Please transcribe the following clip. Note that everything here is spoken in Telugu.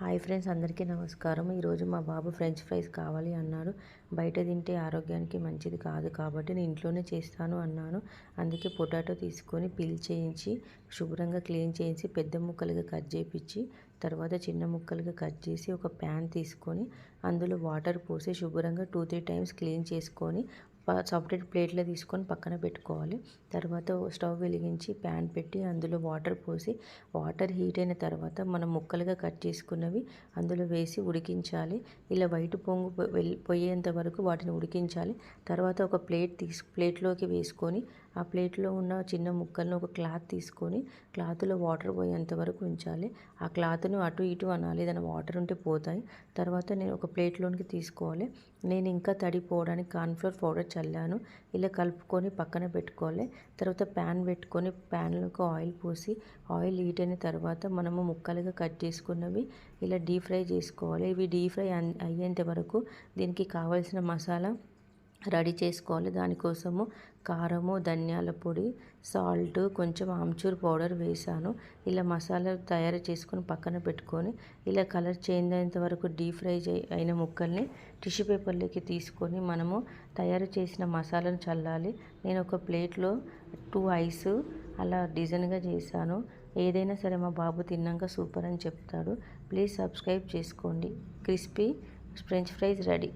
హాయ్ ఫ్రెండ్స్ అందరికీ నమస్కారం. ఈరోజు మా బాబు ఫ్రెంచ్ ఫ్రైస్ కావాలి అన్నాడు బయట తింటే ఆరోగ్యానికి మంచిది కాదు కాబట్టి నేను ఇంట్లోనే చేస్తాను అన్నాను. అందుకే పొటాటో తీసుకొని పిల్ చేయించి శుభ్రంగా క్లీన్ చేయించి పెద్ద ముక్కలుగా కట్ చేయించి తర్వాత చిన్న ముక్కలుగా కట్ చేసి ఒక ప్యాన్ తీసుకొని అందులో వాటర్ పోసి శుభ్రంగా టూ త్రీ టైమ్స్ క్లీన్ చేసుకొని సపరేట్ ప్లేట్లో తీసుకొని పక్కన పెట్టుకోవాలి. తర్వాత స్టవ్ వెలిగించి ప్యాన్ పెట్టి అందులో వాటర్ పోసి వాటర్ హీట్ అయిన తర్వాత మనం ముక్కలుగా కట్ చేసుకున్నవి అందులో వేసి ఉడికించాలి. ఇలా వైట్ పొంగు పోయేంత వరకు వాటిని ఉడికించాలి. తర్వాత ఒక ప్లేట్ తీసు ప్లేట్లోకి వేసుకొని ఆ ప్లేట్లో ఉన్న చిన్న ముక్కలను ఒక క్లాత్ తీసుకొని క్లాత్లో వాటర్ పోయేంత వరకు ఉంచాలి. ఆ క్లాత్ను అటు ఇటు అనాలి. ఏదైనా వాటర్ ఉంటే పోతాయి. తర్వాత నేను ఒక ప్లేట్లోనికి తీసుకోవాలి. నేను ఇంకా తడిపోవడానికి కార్న్ఫ్లోర్ పౌడర్ చల్లాను. ఇలా కలుపుకొని పక్కన పెట్టుకోవాలి. తర్వాత ప్యాన్ పెట్టుకొని ప్యాన్లోకి ఆయిల్ పోసి ఆయిల్ హీట్ అయిన తర్వాత మనము ముక్కలుగా కట్ చేసుకున్నవి ఇలా డీప్ ఫ్రై చేసుకోవాలి. ఇవి డీప్ ఫ్రై అయ్యేంత వరకు దీనికి కావాల్సిన మసాలా రెడీ చేసుకోవాలి. దానికోసము కారము ధనియాల పొడి సాల్ట్ కొంచెం ఆమ్చూర్ పౌడర్ వేసాను. ఇలా మసాలా తయారు చేసుకొని పక్కన పెట్టుకొని ఇలా కలర్ చేంజ్ అయ్యేంత వరకు డీప్ ఫ్రై అయిన ముక్కల్ని టిష్యూ పేపర్లోకి తీసుకొని మనము తయారు చేసిన మసాలాను చల్లాలి. నేను ఒక ప్లేట్లో టూ ఐస్ అలా డిజైన్గా చేశాను. ఏదైనా సరే మా బాబు తిన్నాక సూపర్ అని చెప్తాడు. ప్లీజ్ సబ్స్క్రైబ్ చేసుకోండి. Crispy French fries ready.